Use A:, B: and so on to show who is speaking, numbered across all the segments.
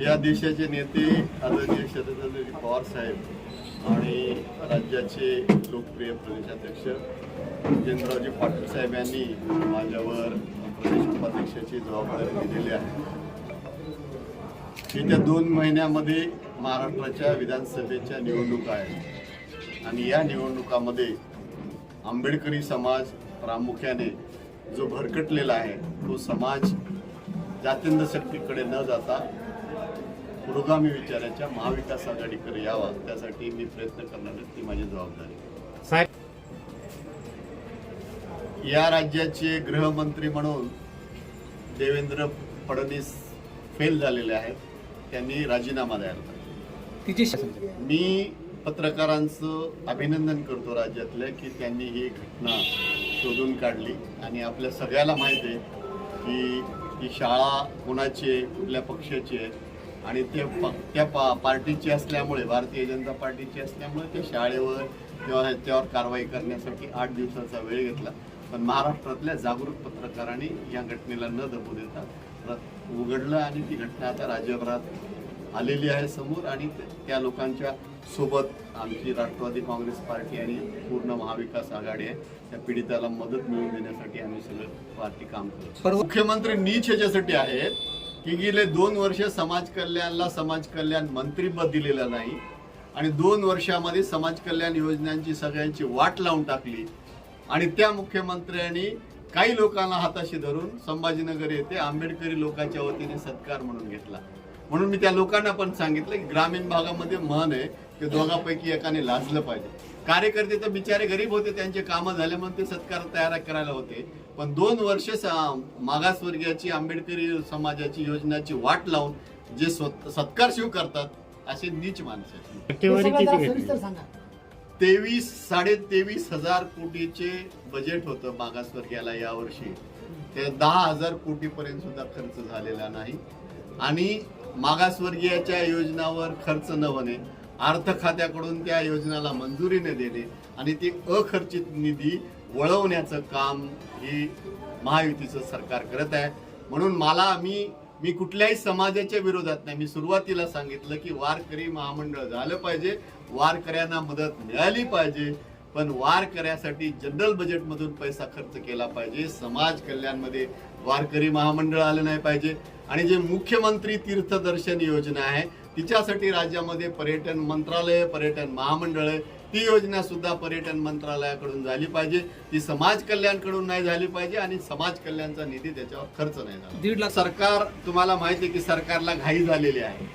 A: या देशाचे नेते आदरणीय शरदचंद्रजी पवार साहेब आणि राज्याचे लोकप्रिय प्रदेशाध्यक्ष जयंतरावजी पाटील साहेब यांनी माझ्यावर प्रदेश उपाध्यक्षाची जबाबदारी दिलेली आहे. येत्या दोन महिन्यामध्ये महाराष्ट्राच्या विधानसभेच्या निवडणुका आहेत. आणि या निवडणुकामध्ये आंबेडकरी समाज प्रामुख्याने जो भरकटलेला आहे तो समाज जातींद शक्तीकडे न जाता पुरोगामी विचाराच्या महाविकास आघाडीकडे यावा त्यासाठी मी प्रयत्न करणार ती माझी जबाबदारी.
B: साहेब.
A: या राज्याचे गृहमंत्री म्हणून देवेंद्र फडणवीस फेल झालेले आहेत त्यांनी राजीनामा द्यायला पाहिजे. मी पत्रकारांचं अभिनंदन करतो राज्यातल्या की त्यांनी ही घटना शोधून काढली आणि आपल्या सगळ्याला माहिती आहे की ही शाळा कोणाची आहे कुठल्या पक्षाची आहे आणि ते त्या पा पार्टीची असल्यामुळे भारतीय जनता पार्टीची असल्यामुळे ते शाळेवर किंवा ह्याच्यावर कारवाई करण्यासाठी आठ दिवसाचा वेळ घेतला. पण महाराष्ट्रातल्या जागरूक पत्रकारांनी या घटनेला न दबू देता उघडलं आणि ती घटना आता राज्यभरात आलेली आहे समोर आणि त्या लोकांच्या सोबत आमची राष्ट्रवादी काँग्रेस पार्टी आणि पूर्ण महाविकास आघाडी आहे. त्या पीडिताला मदत मिळवून देण्यासाठी आम्ही सगळं पार्टी काम करतो मुख्यमंत्री नीच ह्याच्यासाठी आहेत. की गेले दोन वर्ष समाज कल्याणला समाज कल्याण मंत्रीपद दिलेलं नाही आणि दोन वर्षामध्ये समाज कल्याण योजनांची सगळ्यांची वाट लावून टाकली. आणि त्या मुख्यमंत्र्यांनी काही लोकांना हाताशी धरून संभाजीनगर येथे आंबेडकरी लोकांच्या वतीने सत्कार म्हणून घेतला. म्हणून मी त्या लोकांना पण सांगितलं की ग्रामीण भागामध्ये म्हण आहे की दोघांपैकी एकाने लाजलं पाहिजे. कार्यकर्ते तर बिचारे गरीब होते त्यांचे कामं झाले म्हणून ते सत्कार तयार करायला होते. पण दोन वर्ष मागासवर्गीयाची आंबेडकरी समाजाची योजनाची वाट लावून जे सत्कार शिव करतात असे नीच माणसं तेवीस साडे तेवीस हजार कोटीचे बजेट होतं मागासवर्गीयाला यावर्षी. ते दहा हजार कोटीपर्यंत सुद्धा खर्च झालेला नाही. आणि मागासवर्गीयाच्या योजनावर खर्च न होणे अर्थ खात्याकडून त्या योजनाला मंजुरी न देणे आणि ती अखर्चित निधी वळवण्याचं काम ही महायुतीचं सरकार करत आहे. म्हणून मला मी मी कुठल्याही समाजाच्या विरोधात नाही. मी सुरुवातीला सांगितलं की वारकरी महामंडळ झालं पाहिजे वारकऱ्यांना मदत मिळाली पाहिजे पण वारकऱ्यासाठी जनरल बजेटमधून पैसा खर्च केला पाहिजे. समाज कल्याणमध्ये वारकरी महामंडळ आलं नाही पाहिजे. आणि जे मुख्यमंत्री तीर्थदर्शन योजना आहे तिच्यासाठी राज्यामध्ये पर्यटन मंत्रालय पर्यटन महामंडळ ती योजना सुद्धा पर्यटन मंत्रालयाकडून झाली पाहिजे. ती समाज कल्याणकडून नाही झाली पाहिजे आणि समाज कल्याणचा निधी त्याच्यावर खर्च नाही झाला
B: दीड लाख
A: सरकार तुम्हाला माहिती आहे की सरकारला घाई झालेली आहे.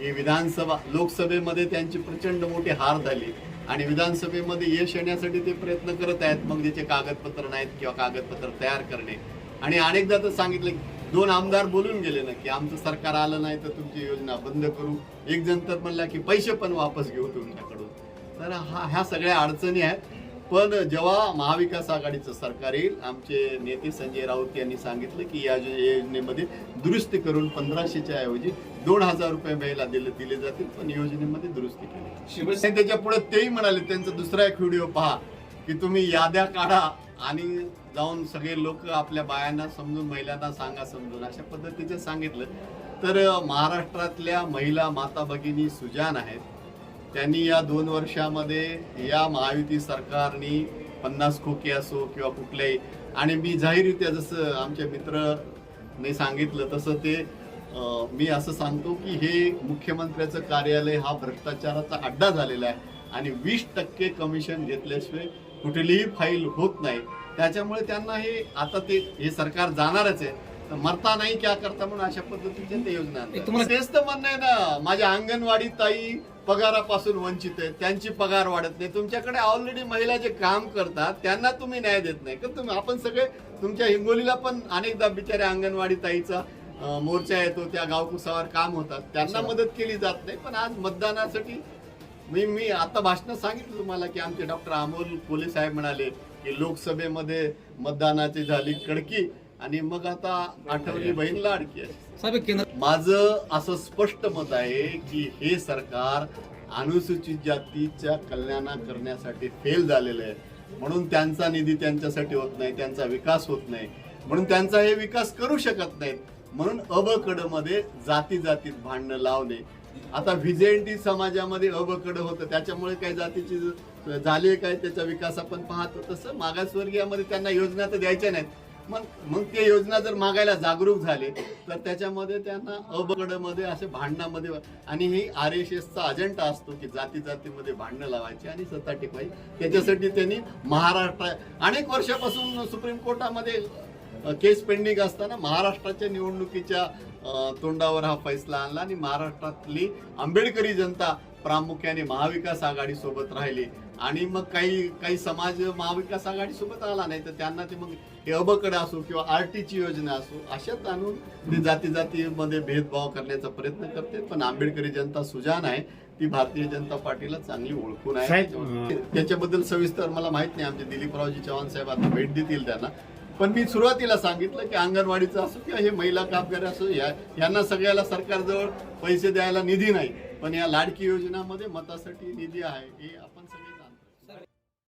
A: ही विधानसभा लोकसभेमध्ये त्यांची प्रचंड मोठी हार झाली. आणि विधानसभेमध्ये यश येण्यासाठी ते प्रयत्न करत आहेत. मग त्याचे कागदपत्र नाहीत किंवा कागदपत्र तयार करणे. आणि अनेकदा तर सांगितलं की दोन आमदार बोलून गेले ना की आमचं सरकार आलं नाही तर तुमची योजना बंद करू. एक जण तर म्हणला की पैसे पण वापस घेऊ तुमच्याकडून. तर हा ह्या सगळ्या अडचणी आहेत. पण जेव्हा महाविकास आघाडीचं सरकार येईल आमचे नेते संजय राऊत यांनी सांगितलं की या योजनेमध्ये दुरुस्ती करून पंधराशेच्या ऐवजी दोन हजार रुपये महिला दिले दिले जातील. पण योजनेमध्ये दुरुस्ती केली. शिवसेना त्याच्या पुढे तेही म्हणाले त्यांचा दुसरा एक व्हिडिओ पहा की तुम्ही याद्या काढा आणि जाऊन सगळे लोक आपल्या बायांना समजून महिलांना सांगा समजून अशा पद्धतीचं सांगितलं. तर महाराष्ट्रातल्या महिला माता भगिनी सुजान आहेत. त्यांनी या दोन वर्षामध्ये या महायुती सरकारने पन्नास खोके असो किंवा कुठल्याही आणि मी जाहीररित्या जसं आमच्या मित्रने सांगितलं तसं ते मी असं सांगतो की हे मुख्यमंत्र्याचं कार्यालय हा भ्रष्टाचाराचा अड्डा झालेला आहे. आणि वीस टक्के कमिशन घेतल्याशिवाय कुठलीही फाईल होत नाही. त्याच्यामुळे त्यांना हे आता ते हे सरकार जाणारच आहे. तर मरता नाही क्या करता म्हणून अशा पद्धतीचे ते योजना तेच तर म्हणणं आहे ना माझ्या अंगणवाडी ताई पगारापासून वंचित आहे त्यांची पगार वाढत नाही. तुमच्याकडे ऑलरेडी महिला जे काम करतात त्यांना तुम्ही न्याय देत नाही. का तुम्ही आपण सगळे तुमच्या हिंगोलीला पण अनेकदा बिचाऱ्या अंगणवाडी ताईचा मोर्चा येतो त्या गावकुसावर काम होतात. त्यांना मदत केली जात नाही. पण आज मतदानासाठी मी मी आता भाषणात सांगितलं तुम्हाला की आमचे डॉक्टर अमोल कोले साहेब म्हणाले की लोकसभेमध्ये मतदानाची झाली कडकी आणि मग आता आठवली बहीण लाडकी आहे.
B: साहेब एक केंद्र
A: माझं असं स्पष्ट मत आहे की हे सरकार अनुसूचित जातीच्या कल्याणा करण्यासाठी फेल झालेलं आहे. म्हणून त्यांचा निधी त्यांच्यासाठी होत नाही त्यांचा विकास होत नाही. म्हणून त्यांचा हे विकास करू शकत नाहीत. म्हणून अबकडमध्ये जाती जातीत भांडणं लावणे. आता व्हिजेंटी समाजामध्ये अबकड होतं. त्याच्यामुळे काही जातीची झाली काय त्याचा विकास आपण पाहतो. तसं मागासवर्गीयामध्ये त्यांना योजना तर द्यायच्या नाहीत. मग मग ते योजना जर मागायला जागरूक झाले तर त्याच्यामध्ये त्यांना अबकडमध्ये असे भांडणामध्ये आणि ही आर एस एसचा अजेंडा असतो की जाती जातीमध्ये भांडणं लावायची आणि सत्ता टिकवायची. त्याच्यासाठी त्यांनी महाराष्ट्र अनेक वर्षापासून सुप्रीम कोर्टामध्ये केस पेंडिंग असताना महाराष्ट्राच्या निवडणुकीच्या तोंडावर हा फैसला आणला आणि महाराष्ट्रातली आंबेडकरी जनता प्रामुख्याने महाविकास आघाडी सोबत राहिली. आणि मग काही काही समाज महाविकास आघाडी सोबत आला नाही तर त्यांना ते मग हे अबकड असो किंवा आरटीची योजना असो अशात आणून ते जाती जातीमध्ये भेदभाव करण्याचा प्रयत्न करते. पण आंबेडकरी जनता सुजान आहे. ती भारतीय जनता पार्टीला चांगली ओळखून आहे. त्याच्याबद्दल सविस्तर मला माहीत नाही. आमचे दिलीपरावजी चव्हाण साहेब आता भेट देतील त्यांना. पण मी सुरुवातीला सांगितलं की अंगणवाडीचं असो किंवा हे महिला कामगार असो या यांना सगळ्याला सरकारजवळ पैसे द्यायला निधी नाही. पण या लाडकी योजनामध्ये मतासाठी निधी आहे हे